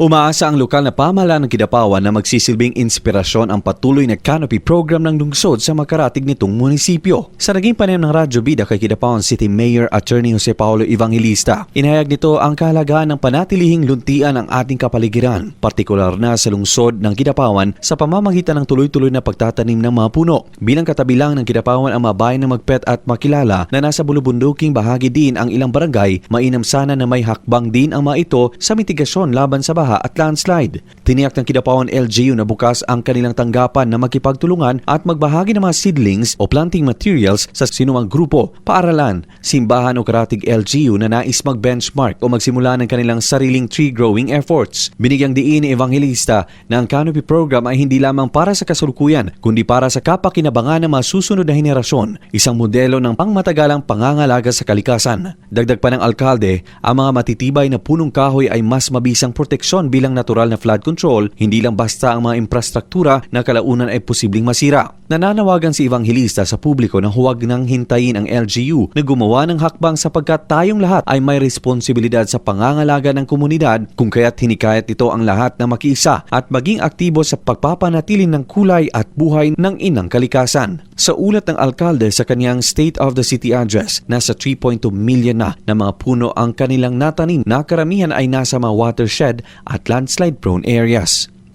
Umaasa ang lokal na pamahalaan ng Kidapawan na magsisilbing inspirasyon ang patuloy na canopy program ng lungsod sa makaratig nitong munisipyo. Sa naging panayam ng Radyo Bida kay Kidapawan City Mayor Attorney Jose Paulo Evangelista, inahayag nito ang kahalagahan ng panatilihing luntian ng ating kapaligiran, partikular na sa lungsod ng Kidapawan sa pamamagitan ng tuloy-tuloy na pagtatanim ng mga puno. Bilang katabilang ng Kidapawan ang mabayan na magpet at makilala na nasa bulubunduking bahagi din ang ilang barangay, mainam sana na may hakbang din ang mga ito sa mitigasyon laban sa baha at landslide. Tiniyak ng Kidapawan LGU na bukas ang kanilang tanggapan na makipagtulungan at magbahagi ng mga seedlings o planting materials sa sinumang grupo, paaralan, simbahan o karatig LGU na nais mag-benchmark o magsimula ng kanilang sariling tree growing efforts. Binigyang diin ni Evangelista na ang canopy program ay hindi lamang para sa kasalukuyan, kundi para sa kapakinabangan ng mga susunod na henerasyon, isang modelo ng pangmatagalang pangangalaga sa kalikasan. Dagdag pa ng alkalde, ang mga matitibay na punong kahoy ay mas mabisang proteksyon bilang natural na flood control, hindi lang basta ang mga infrastruktura na kalaunan ay posibleng masira. Nananawagan si Evangelista sa publiko na huwag nang hintayin ang LGU na gumawa ng hakbang sapagkat tayong lahat ay may responsibilidad sa pangangalaga ng komunidad kung kaya't hinikayat ito ang lahat na makiisa at maging aktibo sa pagpapanatili ng kulay at buhay ng inang kalikasan. Sa ulat ng alkalde sa kanyang State of the City address, nasa 3.2 million na na mga puno ang kanilang natanim na karamihan ay nasa mga watershed at landslide-prone areas.